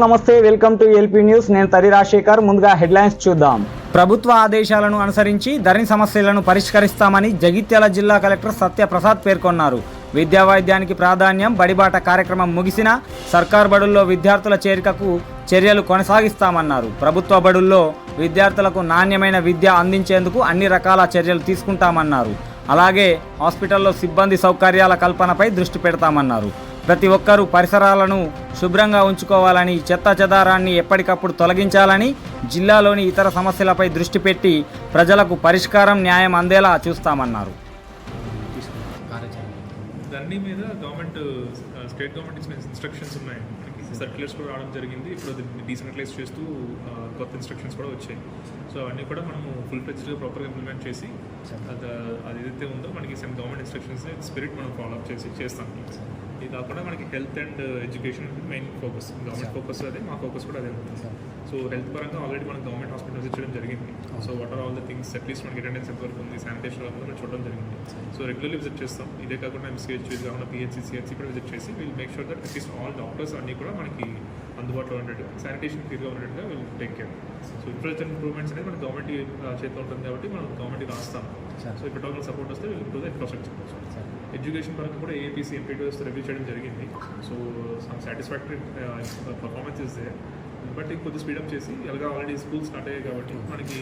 నమస్తే welcome to LP news. నేను తరి రాజశేఖర్. ముందుగా హెడ్లైన్స్ చూద్దాం. ప్రభుత్వ ఆదేశాలను అనుసరించి ధరణి సమస్యలను పరిష్కరిస్తామని జగిత్యాల జిల్లా కలెక్టర్ సత్యప్రసాద్ పేర్కొన్నారు. విద్యా వైద్యానికి ప్రాధాన్యం బడిబాట కార్యక్రమం ముగిసిన సర్కార్ బడుల్లో విద్యార్థుల చేరికకు చర్యలు కొనసాగిస్తామన్నారు. ప్రభుత్వ బడుల్లో విద్యార్థులకు నాణ్యమైన విద్య అందించేందుకు అన్ని రకాల చర్యలు తీసుకుంటామన్నారు. అలాగే హాస్పిటల్లో సిబ్బంది సౌకర్యాల కల్పనపై దృష్టి పెడతామన్నారు. ప్రతి ఒక్కరూ పరిసరాలను శుభ్రంగా ఉంచుకోవాలని చెత్త చెదారాన్ని ఎప్పటికప్పుడు తొలగించాలని జిల్లాలోని ఇతర సమస్యలపై దృష్టి పెట్టి ప్రజలకు పరిష్కారం న్యాయం అందేలా చూస్తామన్నారు. దాన్ని మీద గవర్నమెంట్ స్టేట్ గవర్నమెంట్ ఇచ్చిన ఇన్స్ట్రక్షన్స్ ఉన్నాయి. సర్క్యులర్స్ కూడా రావడం జరిగింది. ఇప్పుడు డీసెంట్రలైజ్ చేస్తూ కొత్త ఇన్స్ట్రక్షన్స్ కూడా వచ్చాయి. సో అవన్నీ కూడా మనము ఫుల్ ఫ్లెజ్డ్గా ప్రాపర్గా ఇంప్లిమెంట్ చేసి అది అది ఏదైతే ఉందో మనకి సెమ్ గవర్నమెంట్ ఇన్స్ట్రక్షన్స్ స్పిరిట్ మనం ఫాలో అప్ చేసి చేస్తాం. ఇది కాకుండా మనకి health and education main focus government focus అదే మా ఫోకస్ కూడా అదే ఉంటుంది. సో హెల్త్ పరంగా ఆల్రెడీ మనం గవర్నమెంట్ హాస్పిటల్ విజిట్ చేయడం జరిగింది so what are all the things at least మనకి అటెండెన్స్ ఎంత వరకు ఉంది శానిటేషన్ వరకు మనం చూడడం జరిగింది. సో రెగ్యులర్లీ విజిట్ చేస్తాం. ఇదే కాకుండా ఎంసీహెచ్ కాకుండా పిహెచ్సి సిహెచ్సి కూడా విజిట్ చేసి will make sure that at least all doctors అన్నీ కూడా మనకి అందుబాటులో ఉండేట్టు శానిటేషన్ క్లియర్గా ఉండేట్టుగా will take care so infrastructure improvements అనేది మన గవర్నమెంట్ చేతిలో ఉంటుంది కాబట్టి మనం గవర్నమెంట్ రాస్తాం. సో టోటల్ సపోర్ట్ వస్తే will improve the infrastructure education పరంగా కూడా ఏపీసీ ఎంపీటీఎస్ రివ్యూ చేయడం జరిగింది. So some satisfactory performance is there but కొద్ది స్పీడప్ చేసి ఎలాగా ఆల్రెడీ స్కూల్ స్టార్ట్ అయ్యాయి కాబట్టి మనకి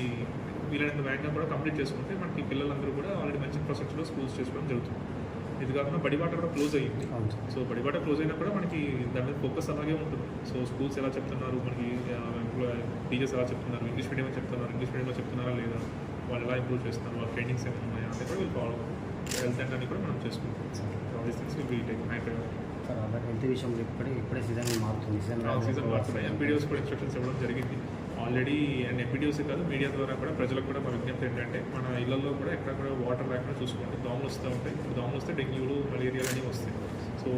వీలైనంత వేగంగా కూడా కంప్లీట్ చేసుకుంటే మనకి పిల్లలందరూ కూడా ఆల్రెడీ మంచి ఇన్ఫ్రాస్ట్రక్చర్లో స్కూల్స్ చేసుకోవడం జరుగుతుంది. ఇది కాకుండా బడిబాట కూడా క్లోజ్ అయ్యింది. సో బడిబాట క్లోజ్ అయినా కూడా మనకి దాని మీద ఫోకస్ అలాగే ఉంటుంది. సో స్కూల్స్ ఎలా చెప్తున్నారు? మనకి టీచర్స్ ఎలా చెప్తున్నారు? ఇంగ్లీష్ మీడియం చెప్తున్నారు? ఇంగ్లీష్ మీడియంలో చెప్తున్నారా లేదా? వాళ్ళు ఎలా ఇంప్రూవ్ చేస్తున్నారు? వాళ్ళ ట్రైనింగ్స్ ఏమైనా ఉన్నాయా? అంటే కూడా వీళ్ళు ఫాలో హెల్త్ అండ్ అన్ని కూడా మనం చేసుకుంటాం. All these things will take my priority sir అలాగే హెల్త్ విషయంలో ఇప్పుడే ఇప్పుడే సీజన్ మారుతుంది. సీజన్ సీజన్ మారుతున్నాయి ఎంపీడీఓస్ కూడా ఇన్స్ట్రక్షన్స్ ఇవ్వడం జరిగింది. ఆల్రెడీ అండ్ ఎంపీడీఓస్ కాదు మీడియా ద్వారా కూడా ప్రజలకు కూడా మా విజ్ఞప్తి ఏంటంటే మన ఇళ్ళలో కూడా ఎక్కడ కూడా వాటర్ లేకుండా చూసుకోండి. దోమలు వస్తూ ఉంటాయి. ఇప్పుడు దోమలు వస్తే డెంగ్యూలు మలేరియా అన్నీ వస్తాయి. సో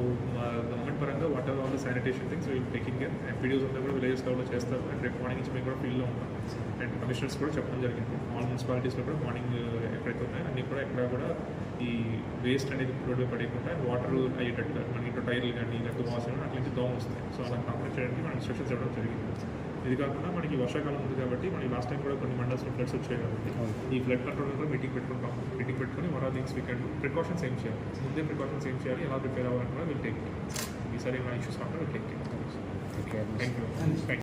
గవర్నమెంట్ పరంగా water all the sanitation things will taking care MPDOs అంతా కూడా విలేజెస్ లెవెల్లో చేస్తారు. అండ్ రేపు మార్నింగ్ నుంచి మేము కూడా ఫీల్డ్లో ఉంటాం. అండ్ కమిషనర్స్ కూడా చెప్పడం జరిగింది. ఆల్ మున్సిపాలిటీస్లో కూడా మార్నింగ్ ఎక్కడైతే ఉన్నాయో అన్నీ కూడా ఎక్కడ కూడా ఈ వేస్ట్ అనేది రోడ్డు పడేయకుండా వాటర్ అయ్యేటట్టుగా మనకి ఇంట్లో టైర్లు కానీ లేకపోతే వాసన కానీ అట్లా నుంచి దోమ వస్తాయి. సో అలా కాకుండా చేయడానికి మనం ఇన్స్ట్రక్షన్స్ ఇవ్వడం జరిగింది. ఇది కాకుండా మనకి వర్షాకాలం ఉంది కాబట్టి మనకి లాస్ట్ టైం కూడా కొన్ని మండల్స్లో ఫ్లడ్స్ వచ్చాయి కాబట్టి ఈ ఫ్లడ్ కంట్రోల్ కూడా మీటింగ్ పెట్టుకుంటాం. మీటింగ్ పెట్టుకుని one or things we can precautions ఏం చేయాలి? ముందే ప్రికాషన్స్ ఏం చేయాలి? ఎలా ప్రిపేర్ అవ్వాలని కూడా విల్ టేక్ ఈసారి ఏమైనా ఇష్యూస్ కాకుండా will take okay thank you thank you